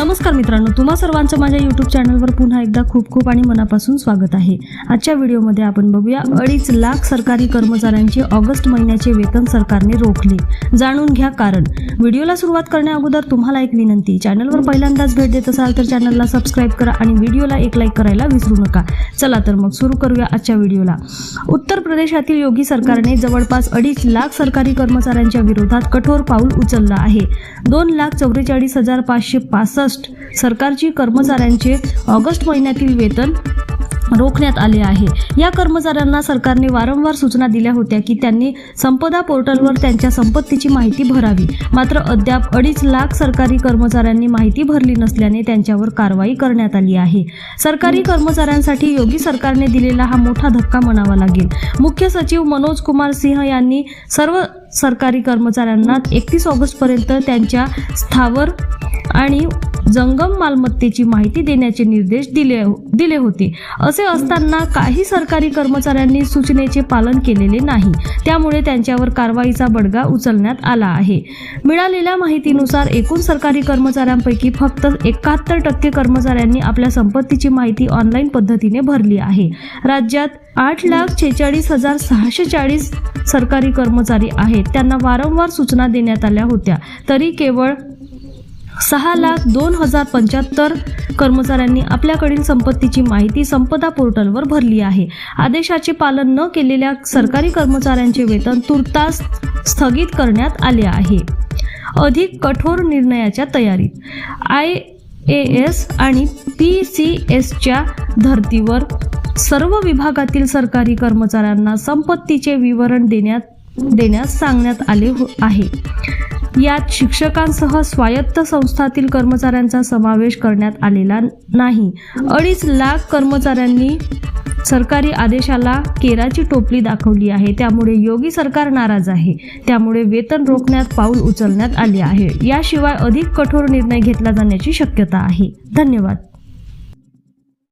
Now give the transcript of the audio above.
नमस्कार मित्रांनो तुम्हा सर्वांचं माझ्या यूट्यूब चॅनलवर पुन्हा एकदा खूप खूप आणि मनापासून स्वागत आहे. आजच्या व्हिडिओमध्ये आपण बघूया अडीच लाख सरकारी कर्मचाऱ्यांचे ऑगस्ट महिन्याचे वेतन सरकारने रोखले. जाणून घ्या कारण. व्हिडिओला सुरुवात करण्या अगोदर तुम्हाला एक विनंती चॅनलवर पहिल्यांदाच भेट देत असाल तर चॅनलला सबस्क्राईब करा आणि व्हिडिओला एक लाईक करायला विसरू नका. चला तर मग सुरू करूया आजच्या व्हिडिओला. उत्तर प्रदेशातील योगी सरकारने जवळपास अडीच लाख सरकारी कर्मचाऱ्यांच्या विरोधात कठोर पाऊल उचललं आहे. दोन लाख चौवेचाळीस हजार पाचशे पासष्ट सरकारची कर्मचाऱ्यांचे ऑगस्ट महिन्यातील वेतन रोखण्यात आले आहे. या कर्मचाऱ्यांना सरकारने वारंवार सूचना दिल्या होत्या की त्यांनी संपदा पोर्टलवर त्यांच्या संपत्तीची माहिती भरावी. मात्र अद्याप अडीच लाख सरकारी कर्मचाऱ्यांनी माहिती भरली नसल्याने त्यांच्यावर कारवाई करण्यात आली आहे. सरकारी कर्मचाऱ्यांसाठी योगी सरकारने दिलेला हा मोठा धक्का म्हणावा लागेल. मुख्य सचिव मनोज कुमार सिंह यांनी सर्व सरकारी कर्मचाऱ्यांना एकतीस ऑगस्टपर्यंत त्यांच्या स्थावर आणि जंगम मालमत्तेची माहिती देण्याचे निर्देश दिले दिले होते. असे असताना काही सरकारी कर्मचाऱ्यांनी सूचनेचे पालन केलेले नाही. त्यामुळे त्यांच्यावर कारवाईचा बडगा उचलण्यात आला आहे. मिळालेल्या माहितीनुसार एकूण सरकारी कर्मचाऱ्यांपैकी फक्त एकाहत्तर टक्के कर्मचाऱ्यांनी आपल्या संपत्तीची माहिती ऑनलाईन पद्धतीने भरली आहे. राज्यात आठ लाख छेचाळीस हजार सहाशे चाळीस सरकारी कर्मचारी आहेत. त्यांना वारंवार सूचना देण्यात आल्या होत्या. तरी केवळ सहा लाख दोन हजार पंच्याहत्तर कर्मचाऱ्यांनी आपल्याकडील संपत्तीची माहिती संपदा पोर्टलवर भरली आहे. आदेशाचे पालन न केलेल्या सरकारी कर्मचाऱ्यांचे वेतन तुर्तास स्थगित करण्यात आले आहे. अधिक कठोर निर्णयाच्या तयारीत. आय ए एस आणि पी सी एसच्या धर्तीवर सर्व विभागातील सरकारी कर्मचाऱ्यांना संपत्तीचे विवरण देण्यात देण्यास सांगण्यात आले हो आहे. यात शिक्षकांसह स्वायत्त संस्थातील कर्मचाऱ्यांचा समावेश करण्यात आलेला नाही. अडीच लाख कर्मचाऱ्यांनी सरकारी आदेशाला केराची टोपली दाखवली आहे. त्यामुळे योगी सरकार नाराज आहे. त्यामुळे वेतन रोखण्यात पाऊल उचलण्यात आले आहे. याशिवाय अधिक कठोर निर्णय घेतला जाण्याची शक्यता आहे. धन्यवाद.